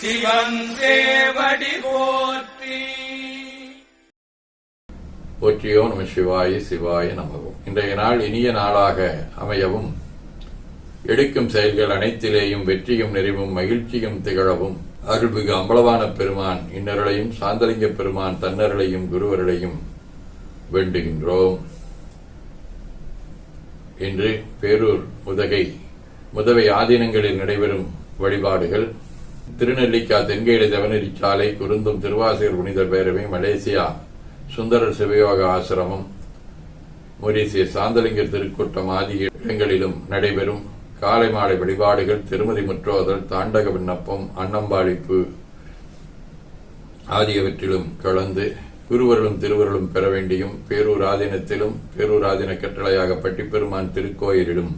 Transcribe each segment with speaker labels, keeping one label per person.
Speaker 1: சிவன் தேவடி போற்றி.
Speaker 2: போற்றியோ நம சிவாய சிவாய நமகும் இன்றைய நாள் இனிய நாளாக அமையவும் எடுக்கும் செயல்கள் அனைத்திலேயும் வெற்றியும் நிறைவும் மகிழ்ச்சியும் திகழவும் அருள்மிகு அம்பலவான பெருமான் இன்னருளையும் சாந்தலிங்க பெருமான் தன்னருளையும் குருவருளையும் வேண்டுகின்றோம். இன்று பேரூர் உதகை முதவை ஆதீனங்களில் நடைபெறும் வழிபாடுகள் திருநெல்லிக்கா தென்கேடு தவநெறி சாலை குருந்தும் திருவாசகர் புனித பேரவை மலேசியா சுந்தரர் சிவயோக ஆசிரமம் மொரீசிய சாந்தலிங்கர் திருக்கூட்டம் ஆகிய இடங்களிலும் நடைபெறும் காலை மாலை வழிபாடுகள் திருமதி முற்றோதல் தாண்டக விண்ணப்பம் அன்னம்பாளிப்பு ஆகியவற்றிலும் கலந்து குருவர்களும் திருவருளும் பெற வேண்டியும் பேரூர் ஆதீனத்திலும் கட்டளையாக பட்டிப்பெருமான் திருக்கோயிலிலும்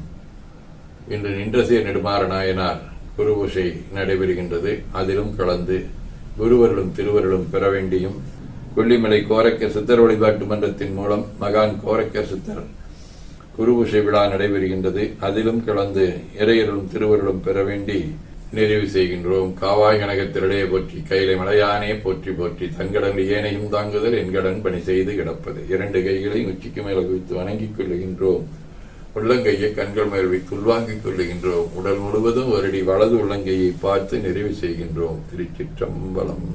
Speaker 2: இன்று நின்றசிய நெடுமாற நாயனார் குருபூஷை நடைபெறுகின்றது. அதிலும் கலந்து குருவர்களும் திருவர்களும் பெற வேண்டியும் கொல்லிமலை கோரக்கர் சித்தர் வழிபாட்டு மன்றத்தின் மூலம் மகான் கோரக்கர் சித்தர் குருபூஷை விழா நடைபெறுகின்றது. அதிலும் கலந்து இறையர்களும் திருவர்களும் பெற வேண்டி நிறைவு செய்கின்றோம். காவாய் கனகத்திரளே போற்றி கையிலை மலையானே போற்றி போற்றி தங்கடன் ஏனையும் தாங்குதல் என்கடன் பணி செய்து கிடப்பது. இரண்டு கைகளை உச்சிக்கு மேல குவித்து வணங்கிக் கொள்ளுகின்றோம். உள்ளங்கையை கண்கள் மேல் வைத்து உள்வாங்கிக் கொள்ளுகின்றோம். உடல் முழுவதும் வருடி வலது உள்ளங்கையை பார்த்து நிறைவு செய்கின்றோம். திருச்சிற்றம்பலம்.